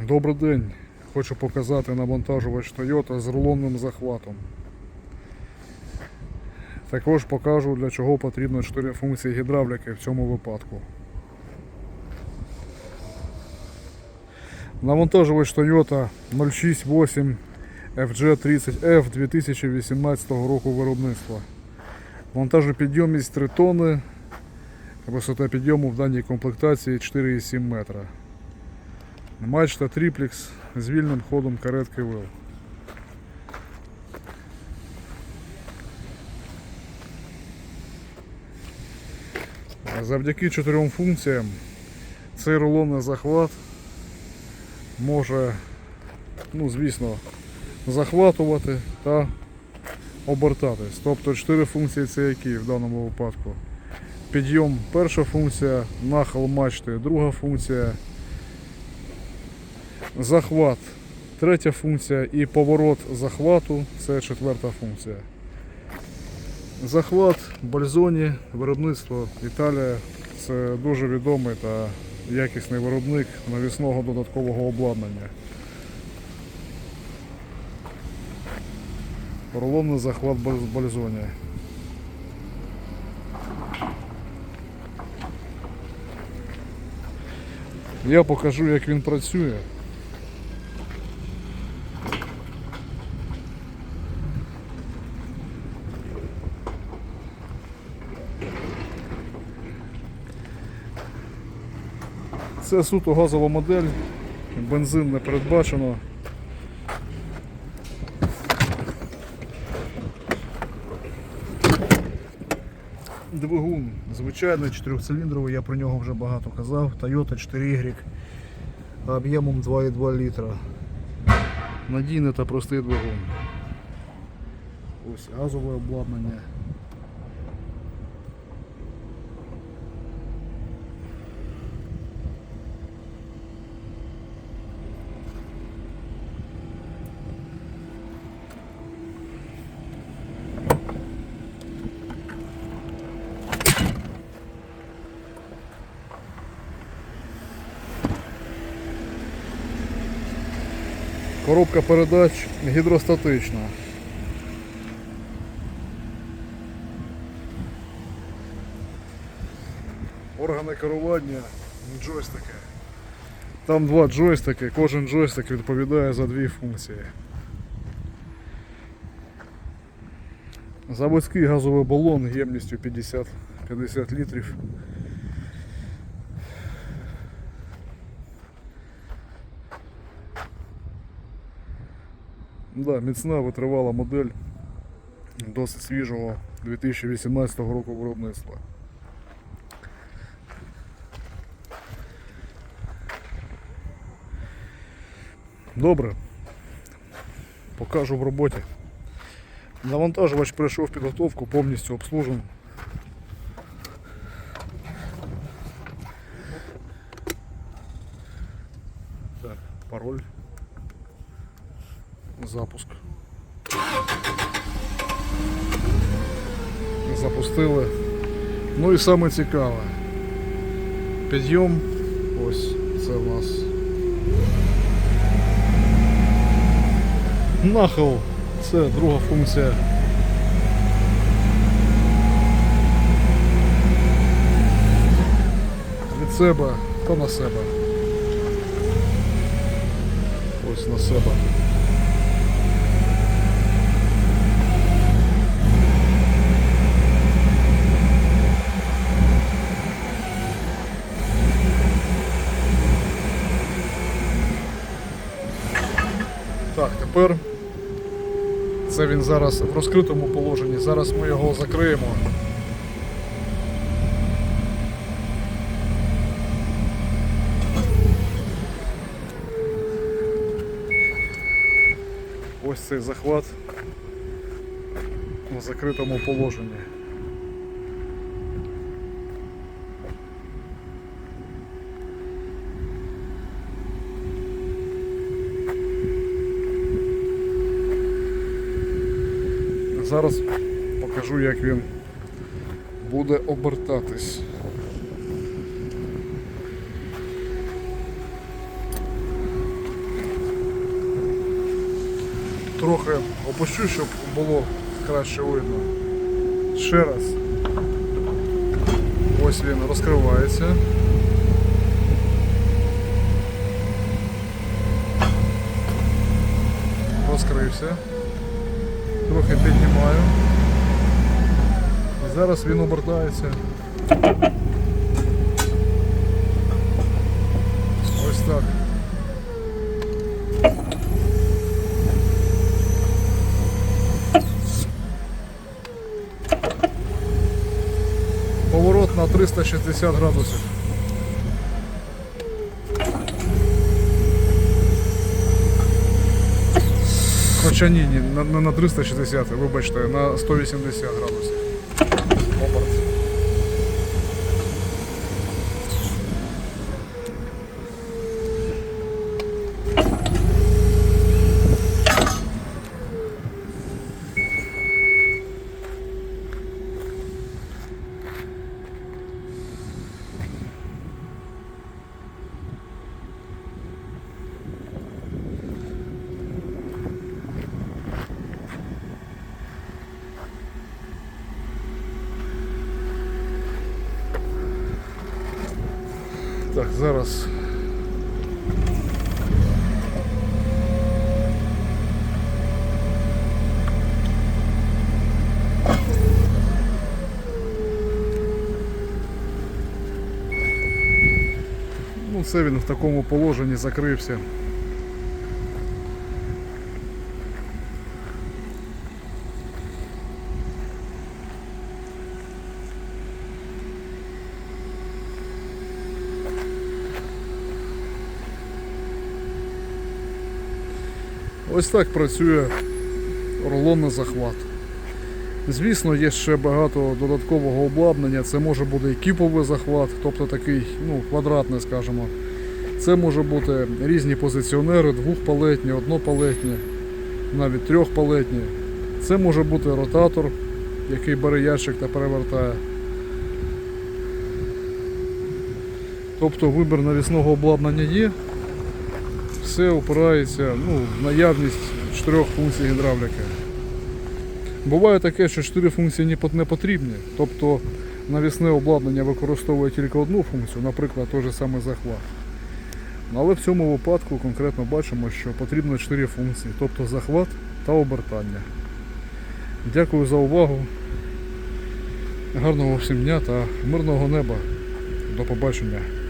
Добрий день. Хочу показати навантажувач Toyota з рулонним захватом. Також покажу для чого потрібно 4 функції гідравліки в цьому випадку. Навантажувач Toyota 068 FG30F 2018 року виробництва. Вантажопідйомність 3 тонни. Висота підйому в даній комплектації 4,7 метра. Мачта триплекс з вільним ходом каретки ВИЛ. Завдяки чотирьом функціям цей рулонний захват може, ну звісно, захватувати та обертатись. Тобто чотири функції це які в даному випадку. Підйом перша функція, нахил мачти друга функція, захват третя функція і поворот захвату це четверта функція. Захват Бальзоні, виробництво Італія це дуже відомий та якісний виробник навісного додаткового обладнання. Поролонний захват Бальзоні. Я покажу, як він працює. Це суто газова модель, бензин не передбачено. Двигун звичайний чотирьохциліндровий, я про нього вже багато казав. Toyota 4Y об'ємом 2,2 літра. Надійний та простий двигун. Ось газове обладнання. Коробка передач гідростатична. Органи керування джойстики. Там два джойстики, кожен джойстик відповідає за дві функції. Заводський газовий балон ємністю 50, 50 літрів. Да, міцна витривала модель досить свіжого 2018 року виробництва. Добре. Покажу в роботі. Навантажувач пройшов підготовку, повністю обслужений. Так, пароль. Запуск. Запустили. Ну і саме цікаве. Підйом. Ось це в нас. Нахил. Це друга функція. Від себе та на себе. Ось на себе. Так, тепер це він зараз в розкритому положенні. Зараз ми його закриємо. Ось цей захват на закритому положенні. Зараз покажу, як він буде обертатись. трохи опущу, щоб було краще видно. Ще раз. Ось він розкривається. Розкрився. Трохи піднімаю. І зараз він обертається. Ось так. Поворот на 360 градусів. Хоча ні, ні, на- не на 360, вибачте, на 180 градусів. Так, зараз. Ну, це він в такому положенні закрився. Ось так працює рулонний захват. Звісно, є ще багато додаткового обладнання. Це може бути і кіповий захват, тобто такий ну, квадратний, скажімо. Це може бути різні позиціонери, двохпалетні, однопалетні, навіть трьохпалетні. Це може бути ротатор, який бере ящик та перевертає. Тобто вибір навісного обладнання є, все опирається ну, в наявність чотирьох функцій гідравліки. Буває таке, що чотири функції не потрібні. Тобто навісне обладнання використовує тільки одну функцію, наприклад, той же самий захват. Ну, Але в цьому випадку конкретно бачимо, що потрібно чотири функції, тобто захват та обертання. Дякую за увагу. Гарного всім дня та мирного неба. До побачення.